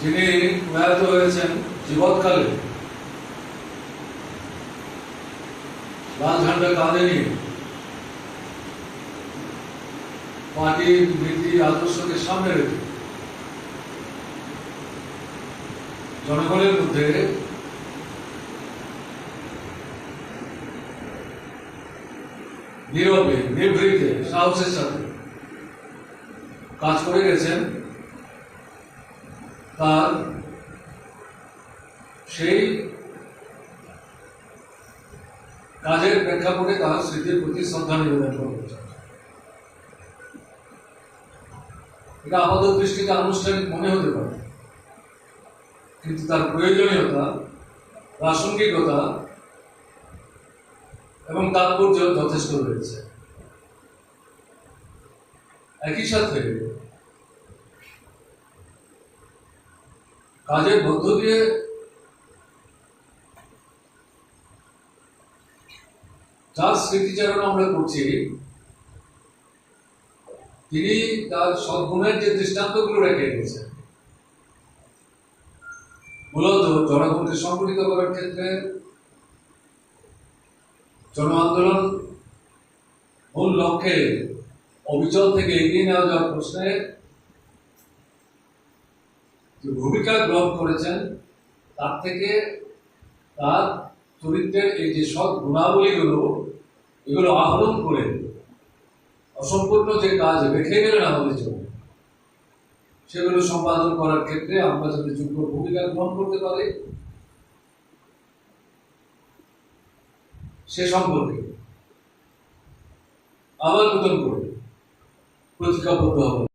যিনি প্রয়াত হয়েছেন জীবৎকালে লাল ঝান্ডা কাঁধে নিয়ে পার্টির নীতি, আদর্শকে সামনে রেখে জনগণের মধ্যে নীরবে, নিভৃতে, সাহসের সাথে কাজ করে গেছেন তার সেই কাজের প্রেক্ষাপটে তার স্মৃতির প্রতি শ্রদ্ধা নিবেদন চাই। এটা আমাদের দৃষ্টিতে আনুষ্ঠানিক মনে হতে পারে কিন্তু তার প্রয়োজনীয়তা, প্রাসঙ্গিকতা এবং তাৎপর্য যথেষ্ট রয়েছে একই সাথে কাজের মধ্য দিয়ে যার স্মৃতিচারণ আমরা করছি, তিনি তার সদ্গুণের যে দৃষ্টান্তগুলো রেখে গেছেন মূলত জনগণকে সংগঠিত করার ক্ষেত্রে জন আন্দোলন মূল লক্ষ্যে অবিচল থেকে এগিয়ে নেওয়া যাওয়ার প্রশ্নে ভূমিকা গ্রহণ করেছেন, তার থেকে তার চরিত্রের এই যে সৎ গুণাবলীগুলো, এগুলো আহরণ করে অসম্পূর্ণ যে কাজ রেখে গেলেন আমাদের জন্য, সেগুলো সম্পাদন করার ক্ষেত্রে আমরা যাতে যোগ্য ভূমিকা গ্রহণ করতে পারি, সে সম্পর্কে আবার নতুন করে প্রতিজ্ঞাবদ্ধ হবে।